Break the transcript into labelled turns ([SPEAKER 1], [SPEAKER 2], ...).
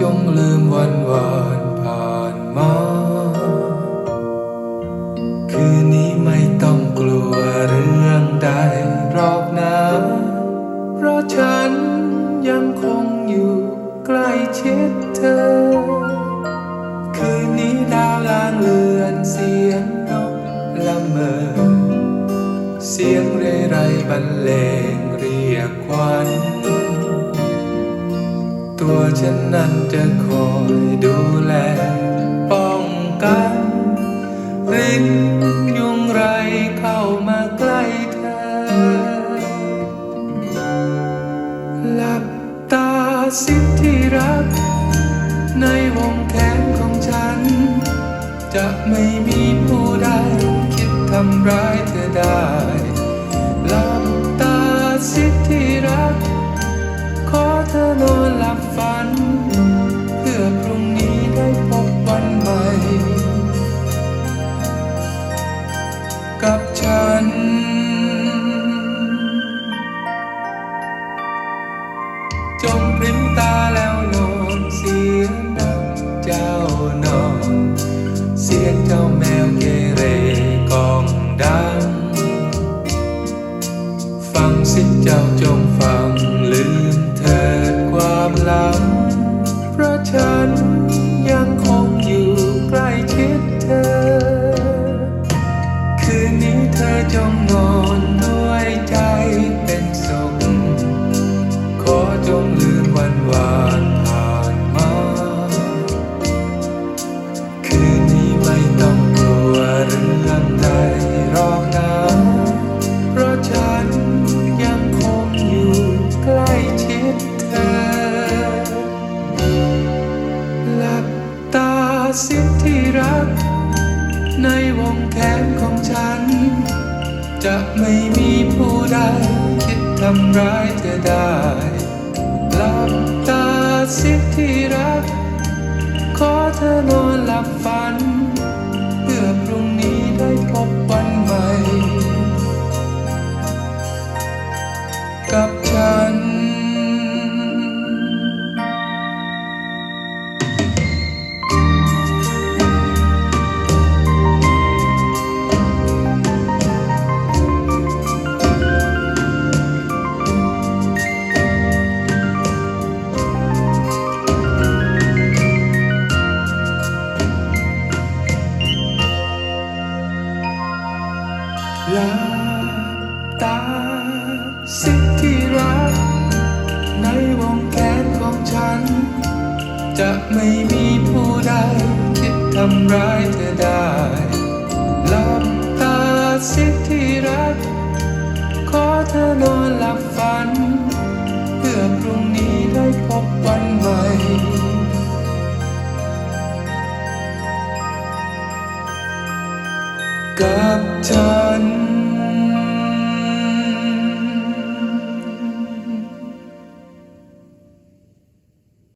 [SPEAKER 1] จงลืมวันวานผ่านมา คืนนี้ไม่ต้องกลัวเรื่องใดหรอกนะ เพราะฉันยังคงอยู่ใกล้ชิดเธอ คืนนี้ดาวลางเลือนเสียงนกละเมอ เสียงเรไรบรรเลงเรียกควัน ตัวฉันนั้นจะคอยดูแล ป้องกันรินยุงไรเข้ามาใกล้เธอ หลับตาสิที่รัก ในวงแขนของฉัน จะไม่มีผู้ใดคิดทำร้ายเธอได้ นอนหลับฝัน เพื่อพรุ่งนี้ได้พบวันใหม่ กับฉันจงพริ้มตาแล้วนอนเสียงดังเจ้านอน เสียงเจ้าแมวเกเรกองดัง ฟังสิเจ้าจงฟัง รัก ในวงแขนของฉัน จะไม่มีผู้ใดคิดทำร้ายเธอได้หลับตาสิที่รัก ขอเธอนอนหลับฝัน หลับตาสิที่รัก ในวงแขนของฉัน จะไม่มีผู้ใดคิดทำร้ายเธอได้หลับตาสิที่รัก ขอเธอนอนหลับฝัน เพื่อพรุ่งนี้ได้พบวันใหม่กับฉัน